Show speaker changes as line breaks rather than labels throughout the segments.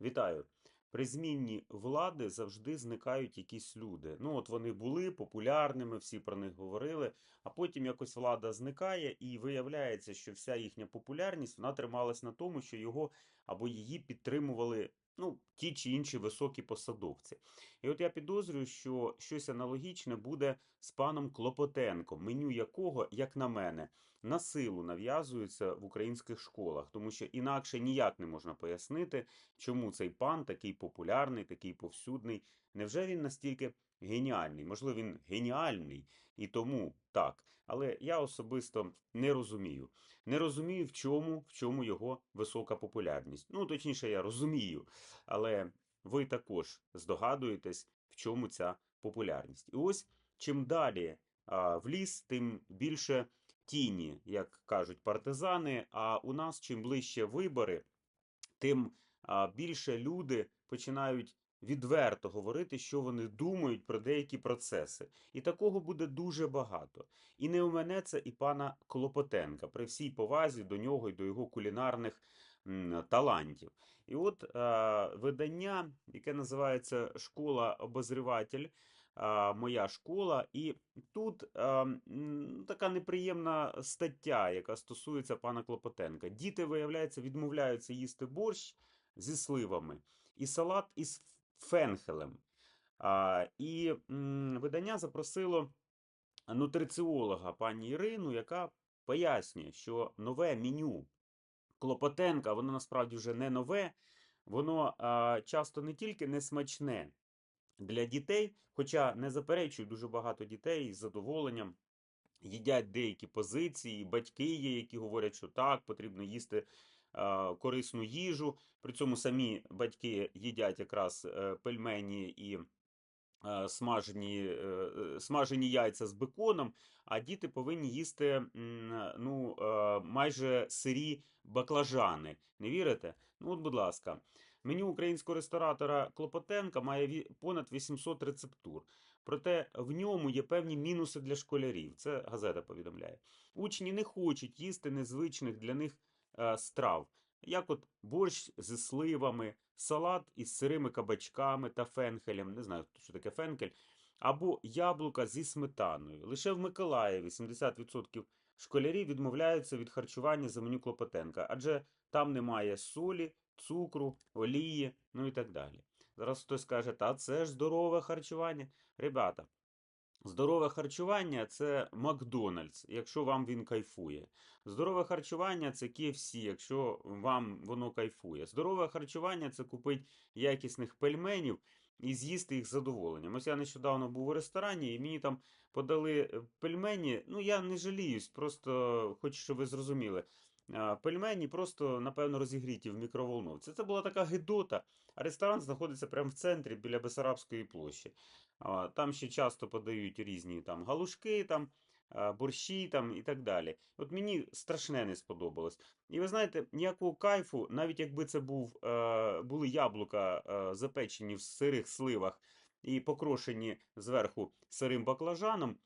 Вітаю. При змінні влади завжди зникають якісь люди. Ну, от вони були популярними, всі про них говорили, а потім якось влада зникає, і виявляється, що вся їхня популярність вона трималась на тому, що його або її підтримували ну, ті чи інші високі посадовці. І от я підозрюю, що щось аналогічне буде з паном Клопотенком, меню якого, як на мене, на силу нав'язується в українських школах, тому що інакше ніяк не можна пояснити, чому цей пан такий популярний, такий повсюдний. Невже він настільки геніальний? Можливо, він геніальний і тому так. Але я особисто не розумію. Не розумію, в чому, в чому його висока популярність. Ну, точніше, я розумію, але ви також здогадуєтесь, в чому ця популярність. І ось чим далі а, в ліс, тим більше тіні, як кажуть партизани. А у нас чим ближче вибори, тим а, більше люди починають відверто говорити, що вони думають про деякі процеси. І такого буде дуже багато. І не у мене це і пана Клопотенка, при всій повазі до нього і до його кулінарних талантів. І от видання, яке називається Школа обозріватель. Моя школа, і тут м, така неприємна стаття, яка стосується пана Клопотенка. Діти, виявляється, відмовляються їсти борщ зі сливами і салат із фенхелем. А, і м, видання запросило нутриціолога пані Ірину, яка пояснює, що нове меню Клопотенка, воно насправді вже не нове, воно а, часто не тільки не смачне для дітей, хоча не заперечую, дуже багато дітей з задоволенням їдять деякі позиції, батьки є, які говорять, що так, потрібно їсти е, корисну їжу. При цьому самі батьки їдять якраз е, пельмені і смажені, е, е, смажені яйця з беконом, а діти повинні їсти ну, е, майже сирі баклажани. Не вірите? Ну, от, будь ласка. Меню українського ресторатора Клопотенка має понад 800 рецептур. Проте в ньому є певні мінуси для школярів. Це газета повідомляє. Учні не хочуть їсти незвичних для них страв, як от борщ зі сливами, салат із сирими кабачками та фенхелем. Не знаю, що таке фенкель. Або яблука зі сметаною. Лише в Миколаєві 70% школярів відмовляються від харчування за меню Клопотенка, адже там немає солі, цукру, олії, ну і так далі. Зараз хтось каже, та це ж здорове харчування. Ребята, здорове харчування це Макдональдс, якщо вам він кайфує. Здорове харчування це KFC, якщо вам воно кайфує. Здорове харчування це купити якісних пельменів і з'їсти їх з задоволенням. Ось я нещодавно був у ресторані, і мені там подали е, пельмені. Ну, я не жаліюсь, просто хочу, щоб ви зрозуміли. Пельмені просто, напевно, розігріті в мікроволновці. Це була така гидота. А ресторан знаходиться прямо в центрі біля Бесарабської площі. Там ще часто подають різні там галушки, там, борщі там, і так далі. От мені страшне не сподобалось. І ви знаєте, ніякого кайфу, навіть якби це був, були яблука запечені в сирих сливах і покрошені зверху сирим баклажаном,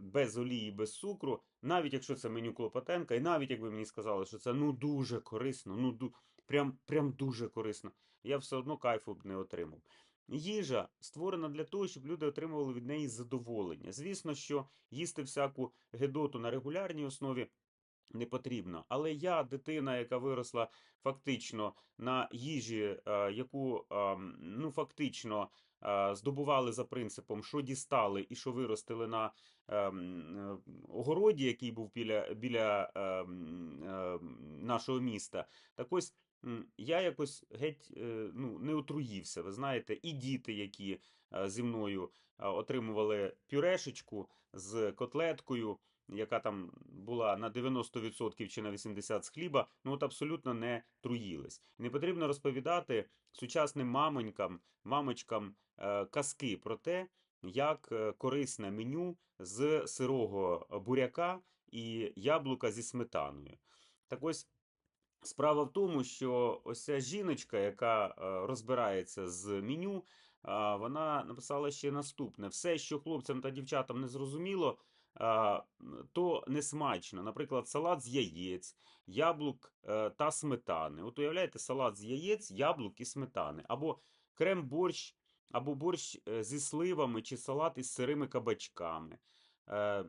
без олії, без цукру, навіть якщо це меню Клопотенка, і навіть якби мені сказали, що це ну дуже корисно, ну ду, прям, прям дуже корисно, я все одно кайфу б не отримав. Їжа створена для того, щоб люди отримували від неї задоволення. Звісно, що їсти всяку гедоту на регулярній основі не потрібно. Але я, дитина, яка виросла фактично на їжі, е, яку е, ну, фактично е, здобували за принципом, що дістали і що виростили на е, м, е, огороді, який був біля, біля е, м, е, нашого міста. Так ось я якось геть е, ну, не отруївся. Ви знаєте, і діти, які е, зі мною е, отримували пюрешечку з котлеткою яка там була на 90% чи на 80% з хліба, ну от абсолютно не труїлись. Не потрібно розповідати сучасним мамонькам, мамочкам е, казки про те, як е, корисне меню з сирого буряка і яблука зі сметаною. Так ось Справа в тому, що ось ця жіночка, яка е, розбирається з меню, вона написала ще наступне: все, що хлопцям та дівчатам не зрозуміло, то не смачно. Наприклад, салат з яєць, яблук е, та сметани. От уявляєте, салат з яєць, яблук і сметани. Або крем-борщ, або борщ е, зі сливами, чи салат із сирими кабачками. Е,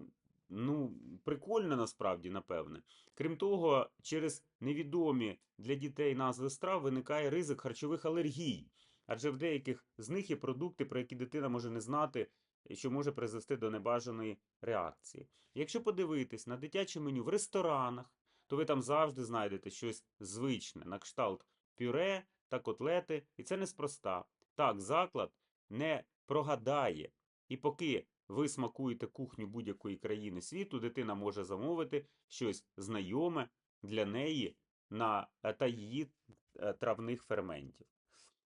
ну, прикольно насправді, напевне. Крім того, через невідомі для дітей назви страв виникає ризик харчових алергій. Адже в деяких з них є продукти, про які дитина може не знати, що може призвести до небажаної реакції. Якщо подивитись на дитяче меню в ресторанах, то ви там завжди знайдете щось звичне, на кшталт пюре та котлети, і це неспроста. Так, заклад не прогадає. І поки ви смакуєте кухню будь-якої країни світу, дитина може замовити щось знайоме для неї на е, та її е, травних ферментів.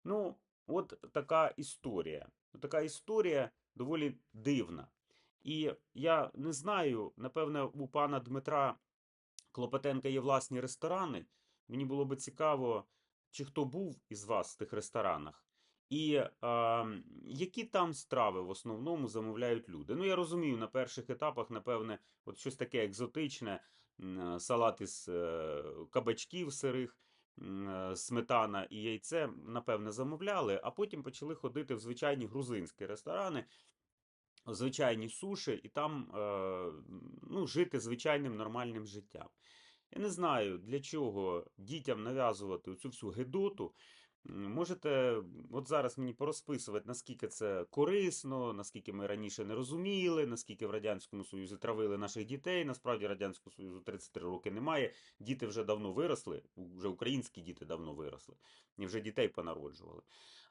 Ну, от така історія. Така історія доволі дивна. І я не знаю, напевне, у пана Дмитра Клопотенка є власні ресторани. Мені було би цікаво, чи хто був із вас в тих ресторанах, і а, які там страви в основному замовляють люди. Ну, я розумію, на перших етапах, напевне, от щось таке екзотичне, салат із е, кабачків сирих, е, сметана і яйце, напевне, замовляли, а потім почали ходити в звичайні грузинські ресторани, звичайні суші, і там е, ну, жити звичайним нормальним життям. Я не знаю, для чого дітям нав'язувати цю всю гедоту. Можете от зараз мені порозписувати, наскільки це корисно, наскільки ми раніше не розуміли, наскільки в Радянському Союзі травили наших дітей. Насправді Радянського Союзу 33 роки немає. Діти вже давно виросли, вже українські діти давно виросли, і вже дітей понароджували.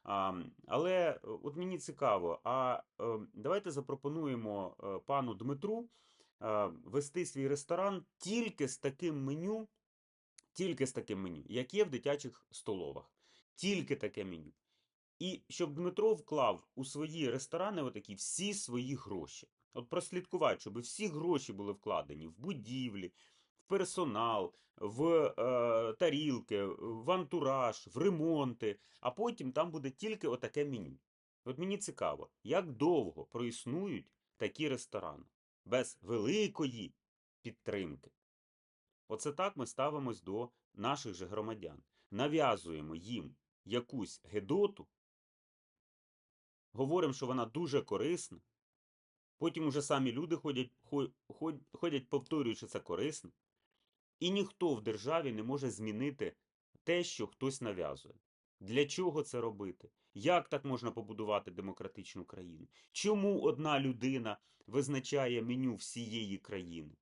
А, але е, от мені цікаво, а е, давайте запропонуємо е, пану Дмитру е, вести свій ресторан тільки з таким меню, тільки з таким меню, як є в дитячих столовах. Тільки таке меню. І щоб Дмитро вклав у свої ресторани отакі всі свої гроші. От прослідкувати, щоб всі гроші були вкладені в будівлі, в персонал, в е, тарілки, в антураж, в ремонти, а потім там буде тільки отаке меню. От мені цікаво, як довго проіснують такі ресторани без великої підтримки. Оце так ми ставимось до наших же громадян. Нав'язуємо їм якусь гедоту, говоримо, що вона дуже корисна. Потім уже самі люди ходять, хо- хо- ходять повторюючи це корисно. І ніхто в державі не може змінити те, що хтось нав'язує. Для чого це робити? Як так можна побудувати демократичну країну? Чому одна людина визначає меню всієї країни?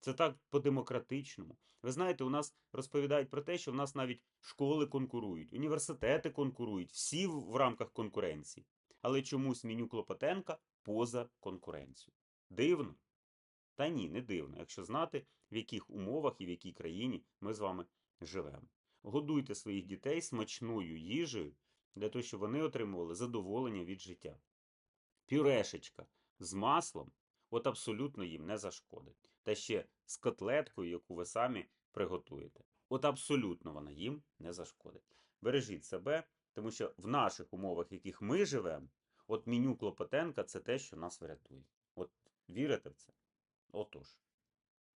Це так по-демократичному. Ви знаєте, у нас розповідають про те, що в нас навіть школи конкурують, університети конкурують, всі в рамках конкуренції. Але чомусь меню Клопотенка поза конкуренцією. Дивно? Та ні, не дивно, якщо знати, в яких умовах і в якій країні ми з вами живемо. Годуйте своїх дітей смачною їжею для того, щоб вони отримували задоволення від життя. Пюрешечка з маслом от абсолютно їм не зашкодить. Та ще з котлеткою, яку ви самі приготуєте. От абсолютно вона їм не зашкодить. Бережіть себе, тому що в наших умовах, в яких ми живемо, от меню Клопотенка це те, що нас врятує. От вірите в це? Отож.